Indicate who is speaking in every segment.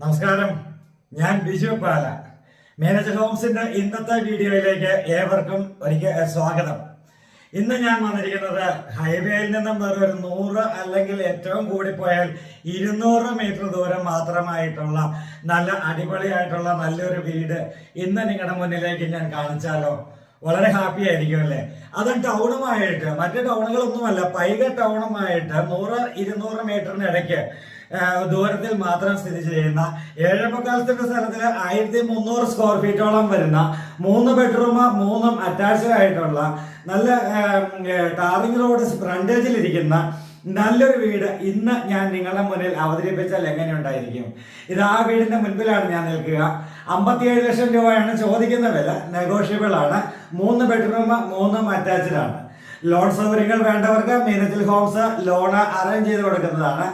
Speaker 1: നമസ്കാരം. ഞാൻ ബിജു പാല. മാനേജർ ഹോംസിന്റെ ഇന്നത്തെ വീഡിയോയിലേക്ക് ഏവർക്കും ഒരിക്കൽ സ്വാഗതം. ഇന്ന് ഞാൻ വന്നിരിക്കുന്നത് ഹൈവേയിൽ നിന്നും വെറും ഒരു നൂറ് അല്ലെങ്കിൽ ഏറ്റവും കൂടി പോയാൽ ഇരുന്നൂറ് മീറ്റർ ദൂരം മാത്രമായിട്ടുള്ള നല്ല അടിപൊളിയായിട്ടുള്ള നല്ലൊരു വീട് ഇന്ന് നിങ്ങളുടെ മുന്നിലേക്ക് ഞാൻ കാണിച്ചാലോ? വളരെ ഹാപ്പി ആയിരിക്കും അല്ലേ? അത് ടൗണുമായിട്ട് മറ്റ് ടൗണുകളൊന്നുമല്ല പൈക ടൗണുമായിട്ട് നൂറ് ഇരുന്നൂറ് മീറ്ററിന് ഇടയ്ക്ക് ദൂരത്തിൽ മാത്രം സ്ഥിതി ചെയ്യുന്ന ഏഴപ്പക്കാലത്തിന്റെ സ്ഥലത്തിൽ ആയിരത്തി മുന്നൂറ് സ്ക്വയർ ഫീറ്റോളം വരുന്ന മൂന്ന് ബെഡ്റൂം മൂന്നും അറ്റാച്ച്ഡ് ആയിട്ടുള്ള നല്ല ടാറിംഗ് റോഡ് ഫ്രണ്ടേജിൽ ഇരിക്കുന്ന നല്ലൊരു വീട് ഇന്ന് ഞാൻ നിങ്ങളുടെ മുന്നിൽ അവതരിപ്പിച്ചാൽ എങ്ങനെ ഉണ്ടായിരിക്കും ഇത് ആ വീടിന്റെ മുൻപിലാണ് ഞാൻ നിൽക്കുക. അമ്പത്തിയേഴ് ലക്ഷം രൂപയാണ് ചോദിക്കുന്ന വില. നെഗോഷ്യബിൾ ആണ്. മൂന്ന് ബെഡ്റൂം മൂന്നും അറ്റാച്ച്ഡ് ആണ്. ലോൺ സൗകര്യങ്ങൾ വേണ്ടവർക്ക് മീനച്ചിൽ ഹോംസ് ലോൺ അറേഞ്ച് ചെയ്ത് കൊടുക്കുന്നതാണ്.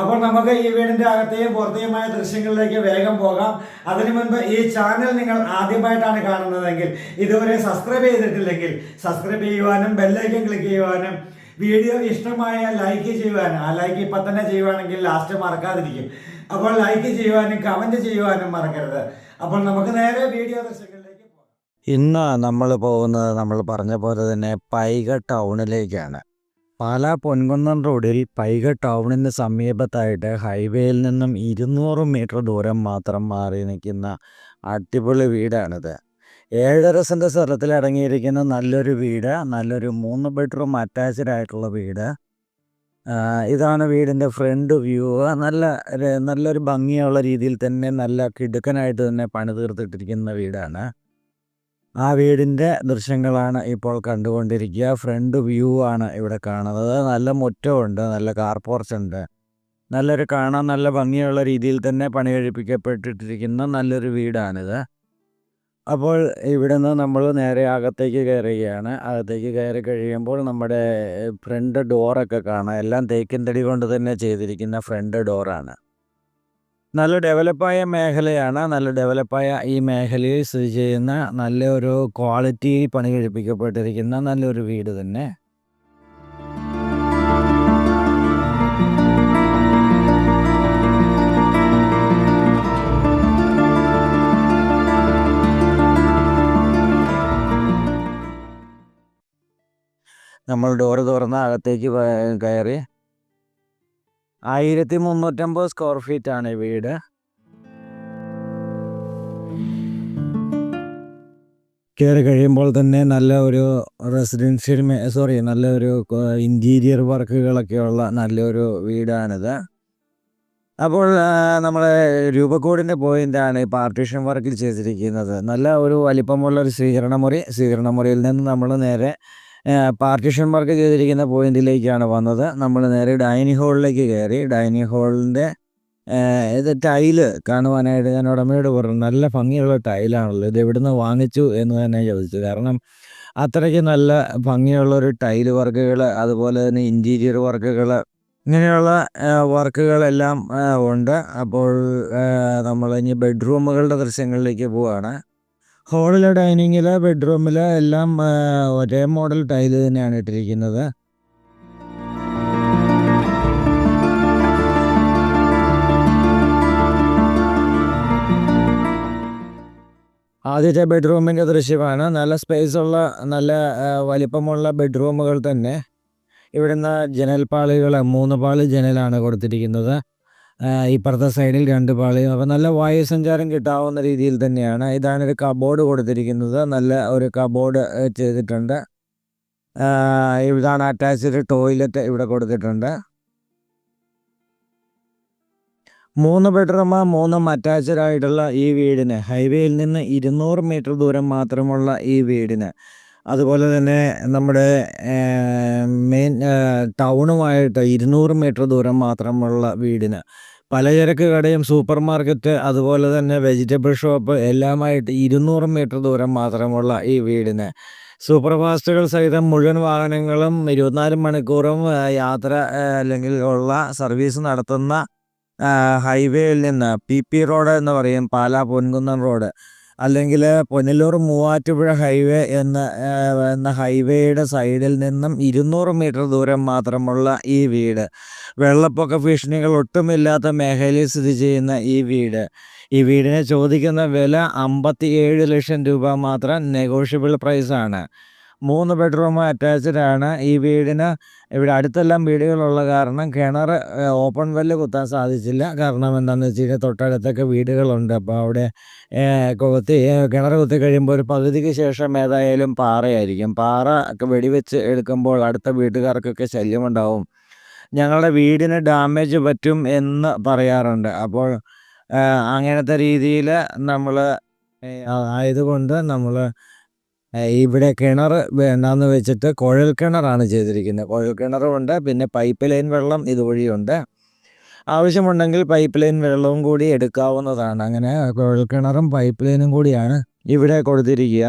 Speaker 1: അപ്പോൾ നമുക്ക് ഈ വീടിന്റെ അകത്തെയും പുറത്തെയുമായ ദൃശ്യങ്ങളിലേക്ക് വേഗം പോകാം. അതിനു മുൻപ് ഈ ചാനൽ നിങ്ങൾ ആദ്യമായിട്ടാണ് കാണുന്നതെങ്കിൽ ഇതുവരെ സബ്സ്ക്രൈബ് ചെയ്തിട്ടില്ലെങ്കിൽ സബ്സ്ക്രൈബ് ചെയ്യുവാനും ബെല്ലൈക്കൻ ക്ലിക്ക് ചെയ്യുവാനും വീഡിയോ ഇഷ്ടമായ ലൈക്ക് ചെയ്യുവാനും ആ ലൈക്ക് ഇപ്പം തന്നെ ചെയ്യുവാണെങ്കിൽ ലാസ്റ്റ് മറക്കാതിരിക്കും. അപ്പോൾ ലൈക്ക് ചെയ്യുവാനും കമന്റ് ചെയ്യുവാനും മറക്കരുത്. അപ്പോൾ നമുക്ക് നേരെ വീഡിയോ ദൃശ്യങ്ങളിലേക്ക് പോകാം.
Speaker 2: ഇന്ന് നമ്മൾ പോകുന്നത് നമ്മൾ പറഞ്ഞ പോലെ തന്നെ പൈക ടൗണിലേക്കാണ് പാല പൊൻകുന്നം റോഡിൽ പൈക ടൗണിന് സമീപത്തായിട്ട് ഹൈവേയിൽ നിന്നും ഇരുന്നൂറ് മീറ്റർ ദൂരം മാത്രം മാറി നിൽക്കുന്ന അടിപൊളി വീടാണിത്. ഏഴര സെന്റ് സ്ഥലത്തിൽ അടങ്ങിയിരിക്കുന്ന നല്ലൊരു വീട് നല്ലൊരു മൂന്ന് ബെഡ്റൂം അറ്റാച്ച്ഡ് ആയിട്ടുള്ള വീട്. ഇതാണ് വീടിന്റെ ഫ്രണ്ട് വ്യൂ. നല്ല നല്ലൊരു ഭംഗിയുള്ള രീതിയിൽ തന്നെ നല്ല കിടുക്കനായിട്ട് തന്നെ പണി തീർത്തിട്ടിരിക്കുന്ന വീടാണ്. ആ വീടിന്റെ ദൃശ്യങ്ങളാണ് ഇപ്പോൾ കണ്ടുകൊണ്ടിരിക്കുക. ഫ്രണ്ട് വ്യൂ ആണ് ഇവിടെ കാണുന്നത്. നല്ല മുറ്റമുണ്ട് നല്ല കാർ പോർച്ച് ഉണ്ട്. നല്ലൊരു കാണാൻ നല്ല ഭംഗിയുള്ള രീതിയിൽ തന്നെ പണി കഴിപ്പിക്കപ്പെട്ടിട്ടിരിക്കുന്ന നല്ലൊരു വീടാണിത്. അപ്പോൾ ഇവിടുന്ന് നമ്മൾ നേരെ അകത്തേക്ക് കയറുകയാണ്. അകത്തേക്ക് കയറി കഴിയുമ്പോൾ നമ്മുടെ ഫ്രണ്ട് ഡോറൊക്കെ കാണാം. എല്ലാം തേക്കിൻ തടി കൊണ്ട് തന്നെ ചെയ്തിരിക്കുന്ന ഫ്രണ്ട് ഡോറാണ്. നല്ല ഡെവലപ്പായ മേഖലയാണ്. നല്ല ഡെവലപ്പായ ഈ മേഖലയിൽ സ്ഥിതി ചെയ്യുന്ന നല്ലൊരു ക്വാളിറ്റി പണി കഴിപ്പിക്കപ്പെട്ടിരിക്കുന്ന നല്ലൊരു വീട് തന്നെ. നമ്മൾ ഡോറ് തുറന്ന് അകത്തേക്ക് കയറി ആയിരത്തി മുന്നൂറ്റമ്പത് സ്ക്വയർ ഫീറ്റ് ആണ് ഈ വീട്. കയറി കഴിയുമ്പോൾ തന്നെ നല്ല ഒരു റെസിഡൻഷ്യൽ സോറി നല്ല ഒരു ഇന്റീരിയർ വർക്കുകളൊക്കെയുള്ള നല്ലൊരു വീടാണിത്. അപ്പോൾ നമ്മളെ രൂപക്കോടിന്റെ പോയിന്റാണ് പാർട്ടീഷൻ വർക്കിൽ ചെയ്തിരിക്കുന്നത്. നല്ല ഒരു വലിപ്പമുള്ള ഒരു സ്വീകരണ മുറി. സ്വീകരണ മുറിയിൽ നിന്ന് നമ്മൾ നേരെ പാർട്ടീഷൻ വർക്ക് ചെയ്തിരിക്കുന്ന പോയിന്റിലേക്കാണ് വന്നത്. നമ്മൾ നേരെ ഡൈനിങ് ഹാളിലേക്ക് കയറി. ഡൈനിങ് ഹാളിന്റെ ഇത് ടൈൽ കാണുവാനായിട്ട് ഞാൻ ഉടമയോട് പറഞ്ഞു നല്ല ഭംഗിയുള്ള ടൈലാണല്ലോ. ഇത് എവിടുന്ന് വാങ്ങിച്ചു? എന്ന് തന്നെ ചോദിച്ചു. കാരണം അത്രയ്ക്ക് നല്ല ഭംഗിയുള്ളൊരു ടൈൽ വർക്കുകൾ അതുപോലെ തന്നെ ഇന്റീരിയർ വർക്കുകൾ ഇങ്ങനെയുള്ള വർക്കുകളെല്ലാം ഉണ്ട്. അപ്പോൾ നമ്മൾ ഇനി ബെഡ്റൂമുകളുടെ ദൃശ്യങ്ങളിലേക്ക് പോവുകയാണ് ഹോളിലെ ഡൈനിങ്ങിൽ ബെഡ്റൂമിൽ എല്ലാം ഒരേ മോഡൽ ടൈൽ തന്നെയാണ് ഇട്ടിരിക്കുന്നത്. ആദ്യത്തെ ബെഡ്റൂമിന്റെ ദൃശ്യമാണ്. നല്ല സ്പേസ് ഉള്ള നല്ല വലിപ്പമുള്ള ബെഡ്റൂമുകൾ തന്നെ. ഇവിടുന്ന് ജനൽപ്പാളികൾ മൂന്ന് പാളി ജനലാണ് കൊടുത്തിരിക്കുന്നത്. ഇപ്പുറത്തെ സൈഡിൽ രണ്ട് പാളിയും. അപ്പോൾ നല്ല വായു സഞ്ചാരം കിട്ടാവുന്ന രീതിയിൽ തന്നെയാണ്. ഇതാണ് ഒരു കബോർഡ് കൊടുത്തിരിക്കുന്നത്. നല്ല ഒരു കബോർഡ് ചെയ്തിട്ടുണ്ട്. ഇതാണ് അറ്റാച്ച്ഡ് ടോയ്ലറ്റ് ഇവിടെ കൊടുത്തിട്ടുണ്ട്. മൂന്ന് ബെഡ്റൂം മൂന്നും അറ്റാച്ച്ഡ് ആയിട്ടുള്ള ഈ വീടിന്. ഹൈവേയിൽ നിന്ന് ഇരുന്നൂറ് മീറ്റർ ദൂരം മാത്രമുള്ള ഈ വീടിന്. അതുപോലെ തന്നെ നമ്മുടെ മെയിൻ ടൗണുമായിട്ട് ഇരുന്നൂറ് മീറ്റർ ദൂരം മാത്രമുള്ള വീടിന്. പലചരക്ക് കടയും സൂപ്പർ മാർക്കറ്റ് അതുപോലെ തന്നെ വെജിറ്റബിൾ ഷോപ്പ് എല്ലാമായിട്ട് ഇരുന്നൂറ് മീറ്റർ ദൂരം മാത്രമുള്ള ഈ വീടിന്. സൂപ്പർ ഫാസ്റ്റുകൾ സഹിതം മുഴുവൻ വാഹനങ്ങളും ഇരുപത്തിനാല് മണിക്കൂറും യാത്ര അല്ലെങ്കിൽ ഉള്ള സർവീസ് നടത്തുന്ന ഹൈവേയിൽ നിന്ന് പി പി റോഡ് എന്ന് പറയും പാലാ പൊൻകുന്നം റോഡ്. അല്ലെങ്കിൽ പൊന്നല്ലൂർ മൂവാറ്റുപുഴ ഹൈവേ എന്ന എന്ന ഹൈവേയുടെ സൈഡിൽ നിന്നും ഇരുന്നൂറ് മീറ്റർ ദൂരം മാത്രമുള്ള ഈ വീട്. വെള്ളപ്പൊക്ക ഭീഷണികൾ ഒട്ടുമില്ലാത്ത മേഖലയിൽ സ്ഥിതി ചെയ്യുന്ന ഈ വീട്. ഈ വീടിനെ ചോദിക്കുന്ന വില അമ്പത്തി ഏഴ് ലക്ഷം രൂപ മാത്രം നെഗോഷ്യബിൾ പ്രൈസാണ് മൂന്ന് ബെഡ്റൂം അറ്റാച്ച്ഡ് ആണ് ഈ വീടിന് ഇവിടെ അടുത്തെല്ലാം വീടുകളുള്ള കാരണം കിണർ ഓപ്പൺ വെല്ല് കുത്താൻ സാധിച്ചില്ല. കാരണം എന്താണെന്ന് വെച്ച് കഴിഞ്ഞാൽ തൊട്ടടുത്തൊക്കെ വീടുകളുണ്ട്. അപ്പോൾ അവിടെ കുത്തി കിണർ കുത്തി കഴിയുമ്പോൾ ഒരു പകുതിക്ക് ശേഷം ഏതായാലും പാറയായിരിക്കും. പാറ ഒക്കെ വെടിവെച്ച് എടുക്കുമ്പോൾ അടുത്ത വീട്ടുകാർക്കൊക്കെ ശല്യമുണ്ടാവും. ഞങ്ങളുടെ വീടിന് ഡാമേജ് പറ്റും എന്ന് പറയാറുണ്ട്. അപ്പോൾ അങ്ങനത്തെ രീതിയിൽ നമ്മൾ ആയതുകൊണ്ട് നമ്മൾ ഇവിടെ കിണർ വേണ്ടാന്ന് വെച്ചിട്ട് കുഴൽ കിണറാണ് ചെയ്തിരിക്കുന്നത്. കുഴൽ കിണറുമുണ്ട് പിന്നെ പൈപ്പ് ലൈൻ വെള്ളം ഇതുവഴിയുണ്ട്. ആവശ്യമുണ്ടെങ്കിൽ പൈപ്പ് ലൈൻ വെള്ളവും കൂടി എടുക്കാവുന്നതാണ്. അങ്ങനെ കുഴൽ കിണറും പൈപ്പ് ലൈനും കൂടിയാണ് ഇവിടെ കൊടുത്തിരിക്കുക.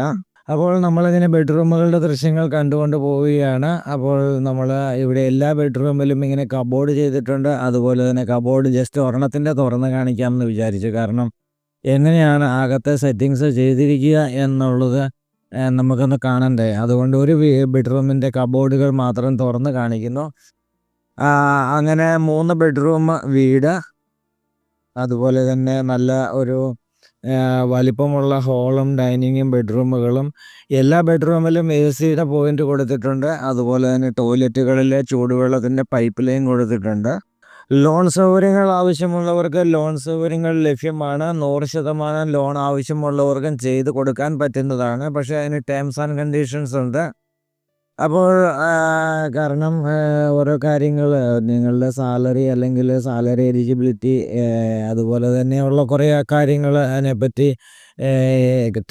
Speaker 2: അപ്പോൾ നമ്മളിങ്ങനെ ബെഡ്റൂമുകളുടെ ദൃശ്യങ്ങൾ കണ്ടുകൊണ്ട് പോവുകയാണ്. അപ്പോൾ നമ്മൾ ഇവിടെ എല്ലാ ബെഡ്റൂമിലും ഇങ്ങനെ കബോർഡ് ചെയ്തിട്ടുണ്ട്. അതുപോലെ തന്നെ കബോർഡ് ജസ്റ്റ് ഒരെണ്ണത്തിന്റെ തുറന്ന് കാണിക്കാമെന്ന് വിചാരിച്ചു. കാരണം എങ്ങനെയാണ് അകത്തെ സെറ്റിങ്സ് ചെയ്തിരിക്കുക എന്നുള്ളത് നമുക്കൊന്ന് കാണണ്ടേ? അതുകൊണ്ട് ഒരു ബെഡ്റൂമിന്റെ കബോർഡുകൾ മാത്രം തുറന്ന് കാണിക്കുന്നു. അങ്ങനെ മൂന്ന് ബെഡ്റൂം വീട്. അതുപോലെ തന്നെ നല്ല ഒരു വലിപ്പമുള്ള ഹോളും ഡൈനിങ്ങും ബെഡ്റൂമുകളും. എല്ലാ ബെഡ്റൂമിലും എ സിയുടെ പോയിന്റ് കൊടുത്തിട്ടുണ്ട്. അതുപോലെ തന്നെ ടോയ്ലറ്റുകളിലെ ചൂടുവെള്ളത്തിന്റെ പൈപ്പ് ലൈൻ കൊടുത്തിട്ടുണ്ട്. ലോൺ സൗകര്യങ്ങൾ ആവശ്യമുള്ളവർക്ക് ലോൺ സൗകര്യങ്ങൾ ലഭ്യമാണ്. നൂറ് ശതമാനം ലോൺ ആവശ്യമുള്ളവർക്കും ചെയ്ത് കൊടുക്കാൻ പറ്റുന്നതാണ്. പക്ഷേ അതിന് ടേംസ് ആൻഡ് കണ്ടീഷൻസ് ഉണ്ട്. അപ്പോൾ കാരണം ഓരോ കാര്യങ്ങൾ നിങ്ങളുടെ സാലറി അല്ലെങ്കിൽ സാലറി എലിജിബിലിറ്റി അതുപോലെ തന്നെയുള്ള കുറേ കാര്യങ്ങൾ അതിനെപ്പറ്റി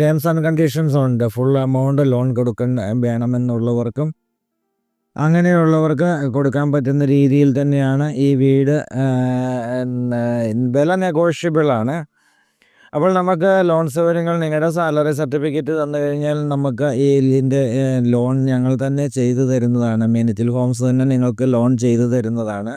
Speaker 2: ടേംസ് ആൻഡ് കണ്ടീഷൻസ് ഉണ്ട്. ഫുൾ എമൗണ്ട് ലോൺ കൊടുക്കാൻ വേണമെന്നുള്ളവർക്കും അങ്ങനെയുള്ളവർക്ക് കൊടുക്കാൻ പറ്റുന്ന രീതിയിൽ തന്നെയാണ് ഈ വീട് വില നെഗോഷ്യബിളാണ് അപ്പോൾ നമുക്ക് ലോൺ സൗകര്യങ്ങൾ നിങ്ങളുടെ സാലറി സർട്ടിഫിക്കറ്റ് തന്നു കഴിഞ്ഞാൽ നമുക്ക് ഈ ഇതിന്റെ ലോൺ ഞങ്ങൾ തന്നെ ചെയ്തു തരുന്നതാണ്. മീനച്ചിൽ ഹോംസ് തന്നെ നിങ്ങൾക്ക് ലോൺ ചെയ്തു തരുന്നതാണ്.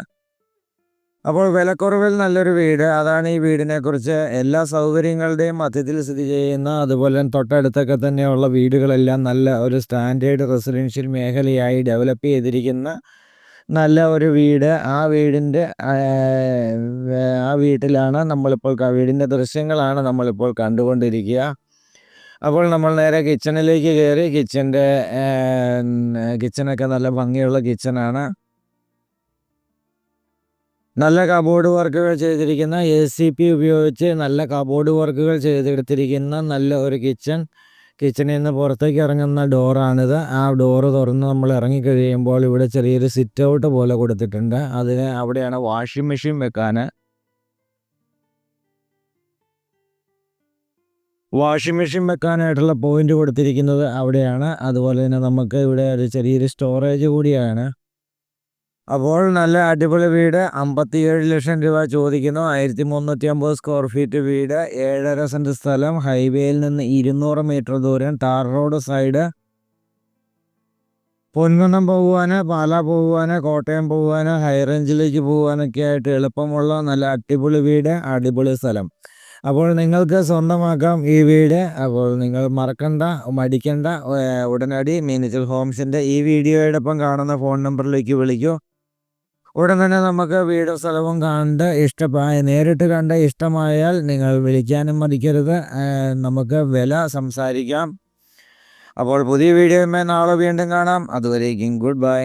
Speaker 2: അപ്പോൾ വിലക്കുറവിൽ നല്ലൊരു വീട്. അതാണ് ഈ വീടിനെ കുറിച്ച് എല്ലാ സൗകര്യങ്ങളുടെയും മധ്യത്തിൽ സ്ഥിതി ചെയ്യുന്ന അതുപോലെ തന്നെ തൊട്ടടുത്തൊക്കെ തന്നെയുള്ള വീടുകളെല്ലാം നല്ല ഒരു സ്റ്റാൻഡേർഡ് റെസിഡൻഷ്യൽ മേഖലയായി ഡെവലപ്പ് ചെയ്തിരിക്കുന്ന നല്ല ഒരു വീട്. ആ വീടിന്റെ ആ വീട്ടിലാണ് നമ്മളിപ്പോൾ വീടിന്റെ ദൃശ്യങ്ങളാണ് നമ്മളിപ്പോൾ കണ്ടുകൊണ്ടിരിക്കുക. അപ്പോൾ നമ്മൾ നേരെ കിച്ചണിലേക്ക് കയറി. കിച്ചന്റെ കിച്ചണൊക്കെ നല്ല ഭംഗിയുള്ള കിച്ചണാണ് നല്ല കബോർഡ് വർക്കുകൾ ചെയ്തിരിക്കുന്ന എ സി പി ഉപയോഗിച്ച് നല്ല കബോർഡ് വർക്കുകൾ ചെയ്തെടുത്തിരിക്കുന്ന നല്ല ഒരു കിച്ചൺ കിച്ചണിൽ നിന്ന് പുറത്തേക്ക് ഇറങ്ങുന്ന ഡോറാണിത് ആ ഡോറ് തുറന്ന് നമ്മൾ ഇറങ്ങി കഴിയുമ്പോൾ ഇവിടെ ചെറിയൊരു സിറ്റ് ഔട്ട് പോലെ കൊടുത്തിട്ടുണ്ട്. അതിന് അവിടെയാണ് വാഷിംഗ് മെഷീൻ വെക്കാൻ. വാഷിംഗ് മെഷീൻ വെക്കാനായിട്ടുള്ള പോയിന്റ് കൊടുത്തിരിക്കുന്നത് അവിടെയാണ്. അതുപോലെ തന്നെ നമുക്ക് ഇവിടെ ഒരു ചെറിയൊരു സ്റ്റോറേജ് കൂടിയാണ്. അപ്പോൾ നല്ല അടിപൊളി വീട്. അമ്പത്തിയേഴ് ലക്ഷം രൂപ ചോദിക്കുന്നു. ആയിരത്തി മുന്നൂറ്റി അമ്പത് സ്ക്വയർ ഫീറ്റ് വീട്. ഏഴര സെന്റ് സ്ഥലം. ഹൈവേയിൽ നിന്ന് ഇരുന്നൂറ് മീറ്റർ ദൂരം. ടാർ റോഡ് സൈഡ് പൊൻകുന്നം പോകുവാന് പാലാ പോകുവാന് കോട്ടയം പോകുവാന് ഹൈ റേഞ്ചിലേക്ക് പോകുവാനൊക്കെ ആയിട്ട് എളുപ്പമുള്ള നല്ല അടിപൊളി വീട് അടിപൊളി സ്ഥലം. അപ്പോൾ നിങ്ങൾക്ക് സ്വന്തമാക്കാം ഈ വീട്. അപ്പോൾ നിങ്ങൾ മറക്കണ്ട മടിക്കണ്ട ഉടനടി മീനച്ചൽ ഹോംസിന്റെ ഈ വീഡിയോയോടൊപ്പം കാണുന്ന ഫോൺ നമ്പറിലേക്ക് വിളിക്കൂ. ഉടൻ തന്നെ നമുക്ക് വീടും സ്ഥലവും കണ്ട് ഇഷ്ടമായ നേരിട്ട് കണ്ട് ഇഷ്ടമായാൽ നിങ്ങൾ വിളിക്കാനും മതിക്കരുത് നമുക്ക് വില സംസാരിക്കാം. അപ്പോൾ പുതിയ വീഡിയോയുമായി നാളെ വീണ്ടും കാണാം. അതുവരേക്കും ഗുഡ് ബൈ.